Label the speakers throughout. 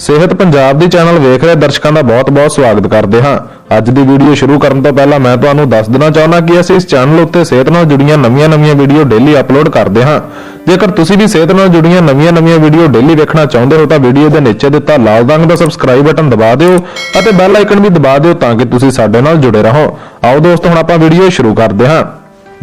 Speaker 1: ਸਿਹਤ ਪੰਜਾਬ ਦੀ ਚੈਨਲ ਵੇਖ ਰਹੇ ਦਰਸ਼ਕਾਂ ਦਾ ਬਹੁਤ-ਬਹੁਤ ਸਵਾਗਤ ਕਰਦੇ ਹਾਂ। ਅੱਜ ਦੀ ਵੀਡੀਓ ਸ਼ੁਰੂ ਕਰਨ ਤੋਂ ਪਹਿਲਾਂ ਮੈਂ ਤੁਹਾਨੂੰ ਦੱਸ ਦੇਣਾ ਚਾਹੁੰਦਾ ਕਿ ਅਸੀਂ ਇਸ ਚੈਨਲ ਉੱਤੇ ਸਿਹਤ ਨਾਲ ਜੁੜੀਆਂ ਨਵੀਆਂ-ਨਵੀਆਂ ਵੀਡੀਓ ਡੇਲੀ ਅਪਲੋਡ ਕਰਦੇ ਹਾਂ। ਜੇਕਰ ਤੁਸੀਂ ਵੀ ਸਿਹਤ ਨਾਲ ਜੁੜੀਆਂ ਨਵੀਆਂ-ਨਵੀਆਂ ਵੀਡੀਓ ਡੇਲੀ ਵੇਖਣਾ ਚਾਹੁੰਦੇ ਹੋ ਤਾਂ ਵੀਡੀਓ ਦੇ ਨੀਚੇ ਦਿੱਤਾ ਲਾਲ ਰੰਗ ਦਾ ਸਬਸਕ੍ਰਾਈਬ ਬਟਨ ਦਬਾ ਦਿਓ ਅਤੇ ਬੈਲ ਆਈਕਨ ਵੀ ਦਬਾ ਦਿਓ ਤਾਂ ਕਿ ਤੁਸੀਂ ਸਾਡੇ ਨਾਲ ਜੁੜੇ ਰਹੋ। ਆਓ ਦੋਸਤੋ, ਹੁਣ ਆਪਾਂ ਵੀਡੀਓ ਸ਼ੁਰੂ ਕਰਦੇ ਹਾਂ।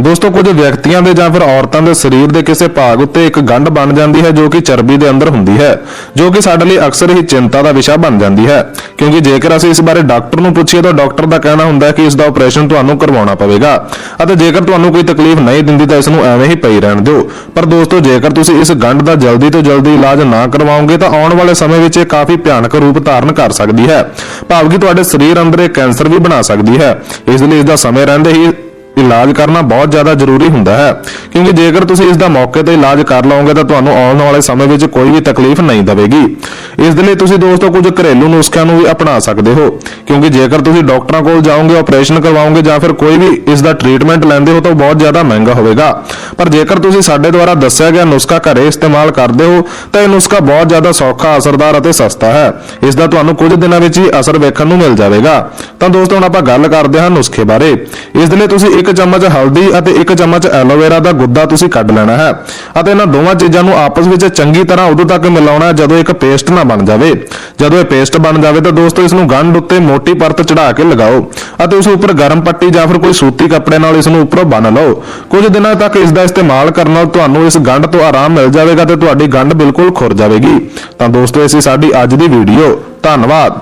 Speaker 1: ਦੋਸਤੋ, ਕੁਝ ਵਿਅਕਤੀਆਂ ਦੇ ਜਾਂ ਫਿਰ ਔਰਤਾਂ ਦੇ ਸਰੀਰ ਦੇ ਕਿਸੇ ਭਾਗ ਉੱਤੇ ਇੱਕ ਗੰਢ ਬਣ ਜਾਂਦੀ ਹੈ ਜੋ ਕਿ ਚਰਬੀ ਦੇ ਅੰਦਰ ਹੁੰਦੀ ਹੈ, ਜੋ ਕਿ ਸਾਡੇ ਲਈ ਅਕਸਰ ਹੀ ਚਿੰਤਾ ਦਾ ਵਿਸ਼ਾ ਬਣ ਜਾਂਦੀ ਹੈ। ਕਿਉਂਕਿ ਜੇਕਰ ਅਸੀਂ ਇਸ ਬਾਰੇ ਡਾਕਟਰ ਨੂੰ ਪੁੱਛੀਏ ਤਾਂ ਡਾਕਟਰ ਦਾ ਕਹਿਣਾ ਹੁੰਦਾ ਹੈ ਕਿ ਇਸ ਦਾ ਆਪਰੇਸ਼ਨ ਤੁਹਾਨੂੰ ਕਰਵਾਉਣਾ ਪਵੇਗਾ ਅਤੇ ਜੇਕਰ ਤੁਹਾਨੂੰ ਕੋਈ ਤਕਲੀਫ ਨਹੀਂ ਦਿੰਦੀ ਤਾਂ ਇਸ ਨੂੰ ਐਵੇਂ ਹੀ ਪਈ ਰਹਿਣ ਦਿਓ। ਪਰ ਦੋਸਤੋ, ਜੇਕਰ ਤੁਸੀਂ ਇਸ ਗੰਢ ਦਾ ਜਲਦੀ ਤੋਂ ਜਲਦੀ ਇਲਾਜ ਨਾ ਕਰਵਾਓਗੇ ਤਾਂ ਆਉਣ ਵਾਲੇ ਸਮੇਂ ਵਿੱਚ ਇਹ ਕਾਫੀ ਭਿਆਨਕ ਰੂਪ ਧਾਰਨ ਕਰ ਸਕਦੀ ਹੈ। ਭਾਵ ਕਿ ਤੁਹਾਡੇ ਸਰੀਰ ਅੰਦਰ ਇਹ ਕੈਂਸਰ ਵੀ ਬਣਾ ਸਕਦੀ ਹੈ। ਇਸ ਲਈ ਇਸ ਦਾ ਸਮੇਂ ਰਹਿੰਦੇ ਹੀ ਇਲਾਜ ਕਰਨਾ ਬਹੁਤ ਜ਼ਿਆਦਾ ਜ਼ਰੂਰੀ ਹੁੰਦਾ ਹੈ। ਕਿਉਂਕਿ ਜੇਕਰ ਤੁਸੀਂ ਇਸ ਦਾ ਮੌਕੇ ਤੇ ਇਲਾਜ ਕਰ ਲਓਗੇ ਤਾਂ ਤੁਹਾਨੂੰ ਆਉਣ ਵਾਲੇ ਸਮੇਂ ਵਿੱਚ ਕੋਈ ਵੀ ਤਕਲੀਫ ਨਹੀਂ ਦੇਵੇਗੀ। ਇਸ ਦੇ ਲਈ ਤੁਸੀਂ ਦੋਸਤੋ ਕੁਝ ਘਰੇਲੂ ਨੁਸਖਿਆਂ ਨੂੰ ਵੀ ਅਪਣਾ ਸਕਦੇ ਹੋ। ਕਿਉਂਕਿ ਜੇਕਰ ਤੁਸੀਂ ਡਾਕਟਰਾਂ ਕੋਲ ਜਾਓਗੇ ਆਪਰੇਸ਼ਨ ਕਰਵਾਓਗੇ ਜਾਂ ਫਿਰ ਕੋਈ ਵੀ ਇਸ ਦਾ ਟ੍ਰੀਟਮੈਂਟ ਲੈਂਦੇ ਹੋ ਤਾਂ ਉਹ ਬਹੁਤ ਜ਼ਿਆਦਾ ਮਹਿੰਗਾ ਹੋਵੇਗਾ। ਪਰ ਜੇਕਰ ਤੁਸੀਂ ਸਾਡੇ ਦੁਆਰਾ ਦੱਸਿਆ ਗਿਆ ਨੁਸਖਾ ਘਰੇ ਇਸਤੇਮਾਲ ਕਰਦੇ ਹੋ, ਤਾਂ ਇਹ ਨੁਸਖਾ ਬਹੁਤ ਜ਼ਿਆਦਾ ਸੌਖਾ, ਅਸਰਦਾਰ ਅਤੇ ਸਸਤਾ ਹੈ। ਇਸ ਦਾ ਤੁਹਾਨੂੰ ਕੁਝ ਦਿਨਾਂ ਵਿੱਚ ਹੀ ਅਸਰ ਵੇਖਣ ਨੂੰ ਮਿਲ ਜਾਵੇਗਾ। ਤਾਂ ਦੋਸਤੋ ਹੁਣ ਆਪਾਂ ਗੱਲ ਕਰਦੇ ਹਾਂ ਨੁਸਖੇ ਬਾਰੇ। ਇਸ ਦੇ ਲਈ ਤੁਸੀਂ ਇੱਕ ਚਮਚ ਹਲਦੀ ਅਤੇ ਇੱਕ ਚਮਚ ਐਲੋਵੇਰਾ ਦਾ ਗੁੱਦਾ ਤੁਸੀਂ ਕੱਢ ਲੈਣਾ ਹੈ ਅਤੇ ਇਹਨਾਂ ਦੋਵਾਂ ਚੀਜ਼ਾਂ ਨੂੰ ਆਪਸ ਵਿੱਚ ਚੰਗੀ ਤਰ੍ਹਾਂ ਉਦੋਂ ਤੱਕ ਮਿਲਾਉਣਾ ਜਦੋਂ ਇੱਕ ਪੇਸਟ ਨਾ ਬਣ ਜਾਵੇ। ਜਦੋਂ ਇਹ ਪੇਸਟ ਬਣ ਜਾਵੇ ਤਾਂ ਦੋਸਤੋ ਇਸ ਨੂੰ ਗੰਢ ਉੱਤੇ ਮੋਟੀ ਪਰਤ ਚੜਾ ਕੇ ਲਗਾਓ ਅਤੇ ਉਸ ਉੱਪਰ ਗਰਮ ਪੱਟੀ ਜਾਂ ਫਿਰ ਕੋਈ ਸੂਤੀ ਕੱਪੜੇ ਨਾਲ ਇਸ ਨੂੰ ਉੱਪਰੋਂ ਬੰਨ ਲਓ। ਕੁਝ ਦਿਨਾਂ ਤੱਕ ਇਸ ਦਾ ਇਸਤੇਮਾਲ ਕਰਨ ਨਾਲ ਤੁਹਾਨੂੰ ਇਸ ਗੰਢ ਤੋਂ ਆਰਾਮ ਮਿਲ ਜਾਵੇਗਾ ਤੇ ਤੁਹਾਡੀ ਗੰਢ ਬਿਲਕੁਲ ਖੁਰ ਜਾਵੇਗੀ। ਤਾਂ ਦੋਸਤੋ, ਇਹ ਸੀ ਸਾਡੀ ਅੱਜ ਦੀ ਵੀਡੀਓ। ਧੰਨਵਾਦ।